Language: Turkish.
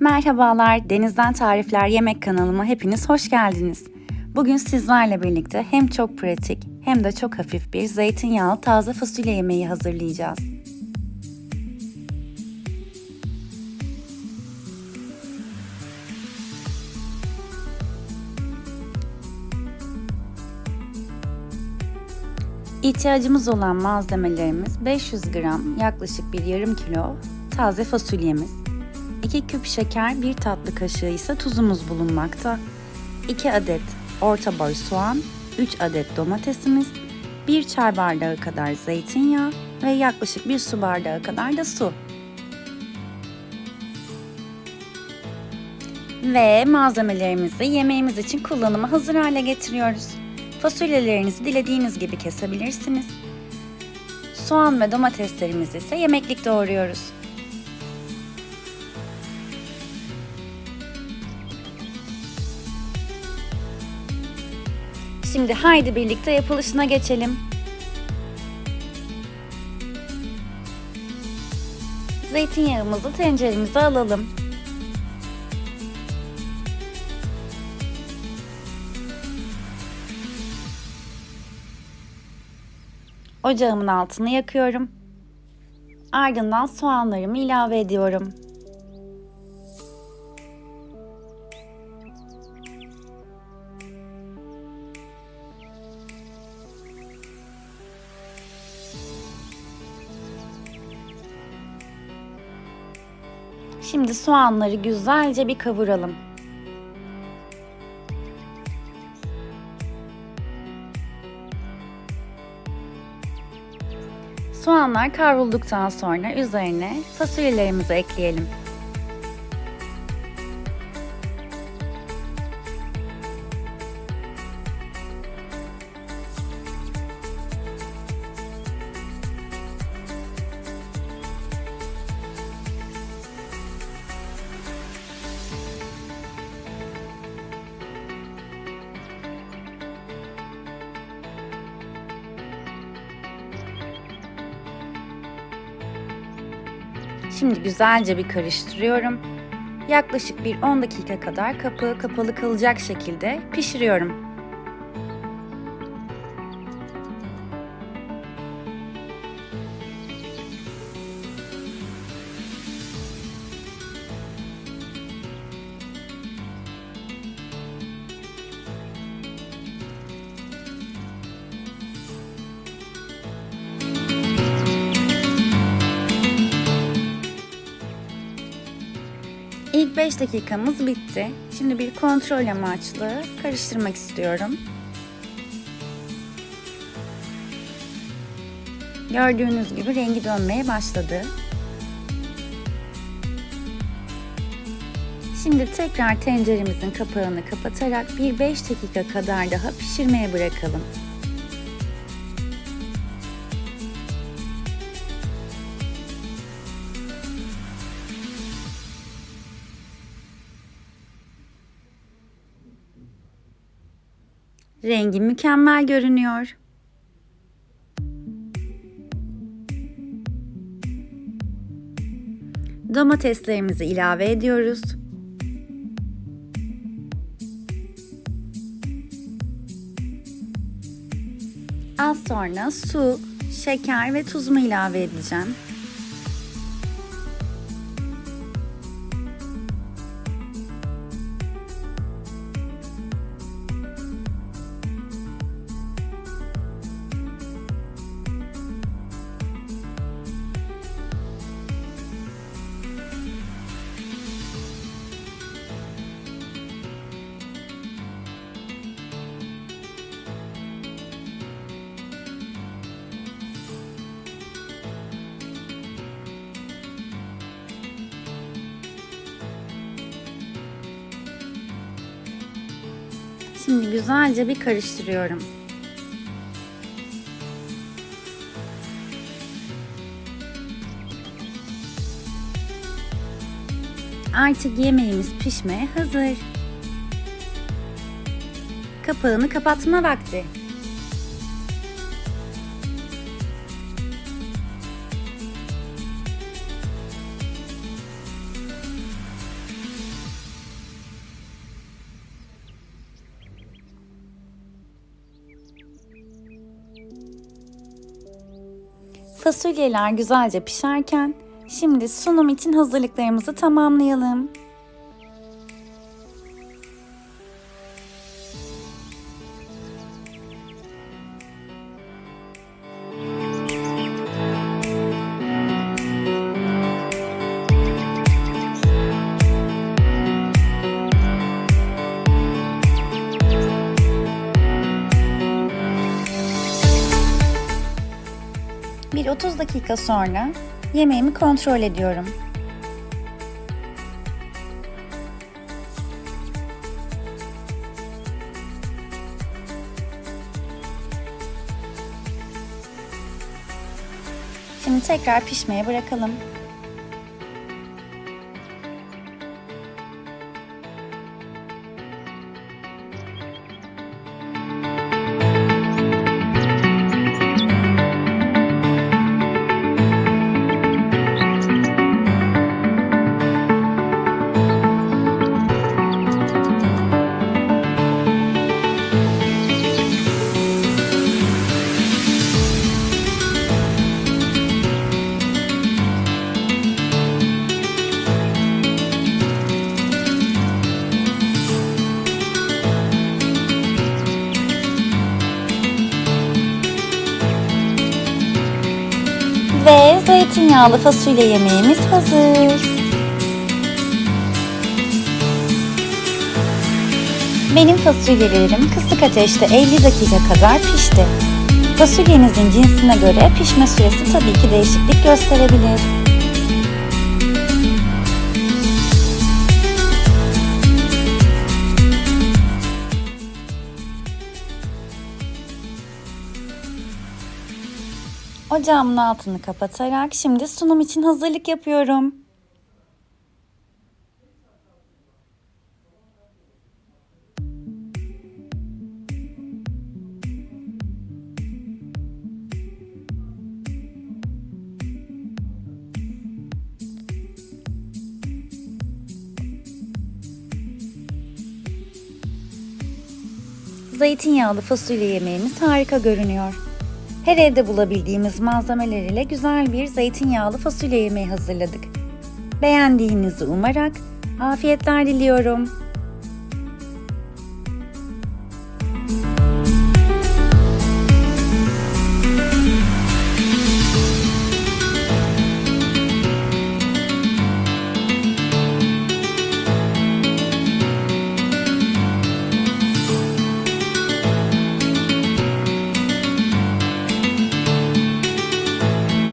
Merhabalar, Denizden Tarifler Yemek kanalıma hepiniz hoş geldiniz. Bugün sizlerle birlikte hem çok pratik hem de çok hafif bir zeytinyağlı taze fasulye yemeği hazırlayacağız. İhtiyacımız olan malzemelerimiz 500 gram yaklaşık bir yarım kilo taze fasulyemiz, 2 küp şeker, 1 tatlı kaşığı ise tuzumuz bulunmakta. 2 adet orta boy soğan, 3 adet domatesimiz, 1 çay bardağı kadar zeytinyağı ve yaklaşık 1 su bardağı kadar da su. Ve malzemelerimizi yemeğimiz için kullanıma hazır hale getiriyoruz. Fasulyelerinizi dilediğiniz gibi kesebilirsiniz. Soğan ve domateslerimizi ise yemeklik doğruyoruz. Şimdi haydi birlikte yapılışına geçelim. Zeytinyağımızı tenceremize alalım. Ocağımın altını yakıyorum. Ardından soğanlarımı ilave ediyorum. Şimdi soğanları güzelce bir kavuralım. Soğanlar kavrulduktan sonra üzerine fasulyelerimizi ekleyelim. Şimdi güzelce bir karıştırıyorum. Yaklaşık bir 10 dakika kadar kapağı kapalı kalacak şekilde pişiriyorum. 5 dakikamız bitti. Şimdi bir kontrol amaçlı karıştırmak istiyorum. Gördüğünüz gibi rengi dönmeye başladı. Şimdi tekrar tenceremizin kapağını kapatarak bir 5 dakika kadar daha pişirmeye bırakalım. Rengi mükemmel görünüyor. Domateslerimizi ilave ediyoruz. Az sonra su, şeker ve tuzumu ilave edeceğim. Şimdi güzelce bir karıştırıyorum. Artık yemeğimiz pişmeye hazır. Kapağını kapatma vakti. Fasulyeler güzelce pişerken şimdi sunum için hazırlıklarımızı tamamlayalım. Bir 30 dakika sonra yemeğimi kontrol ediyorum. Şimdi tekrar pişmeye bırakalım. Ve zeytinyağlı fasulye yemeğimiz hazır. Benim fasulyelerim kısık ateşte 50 dakika kadar pişti. Fasulyenizin cinsine göre pişme süresi tabii ki değişiklik gösterebilir. Ocağımın altını kapatarak şimdi sunum için hazırlık yapıyorum. Zeytinyağlı fasulye yemeğimiz harika görünüyor. Her evde bulabildiğimiz malzemeler ile güzel bir zeytinyağlı fasulye yemeği hazırladık. Beğendiğinizi umarak afiyetler diliyorum.